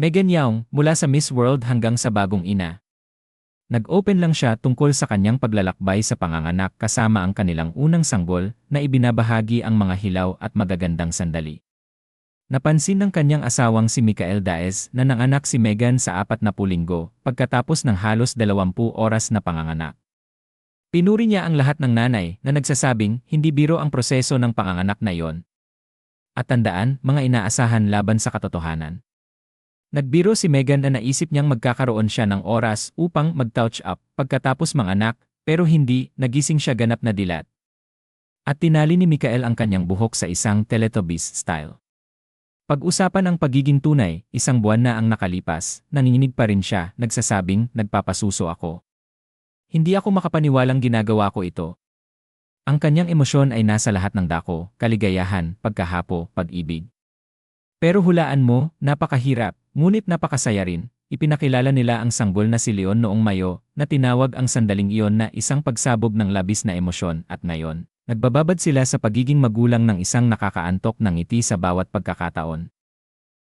Megan Young, mula sa Miss World hanggang sa bagong ina. Nag-open lang siya tungkol sa kanyang paglalakbay sa panganganak kasama ang kanilang unang sanggol na ibinabahagi ang mga hilaw at magagandang sandali. Napansin ng kanyang asawang si Mikael Daes na nanganak si Megan sa apat na pulinggo pagkatapos ng halos 20 oras na panganganak. Pinuri niya ang lahat ng nanay na nagsasabing hindi biro ang proseso ng panganganak na iyon. At tandaan, mga inaasahan laban sa katotohanan. Nagbiro si Megan na naisip niyang magkakaroon siya ng oras upang mag-touch up pagkatapos manganak, pero hindi, nagising siya ganap na dilat. At tinali ni Mikael ang kanyang buhok sa isang Teletubbies style. Pag-usapan ang pagiging tunay, isang buwan na ang nakalipas, nanginginig pa rin siya, nagsasabing, nagpapasuso ako. Hindi ako makapaniwalang ginagawa ko ito. Ang kanyang emosyon ay nasa lahat ng dako, kaligayahan, pagkahapo, pag-ibig. Pero hulaan mo, napakahirap, ngunit napakasaya rin. Ipinakilala nila ang sanggol na si Leon noong Mayo, na tinawag ang sandaling iyon na isang pagsabog ng labis na emosyon at ngayon, nagbababad sila sa pagiging magulang ng isang nakakaantok ng ngiti sa bawat pagkakataon.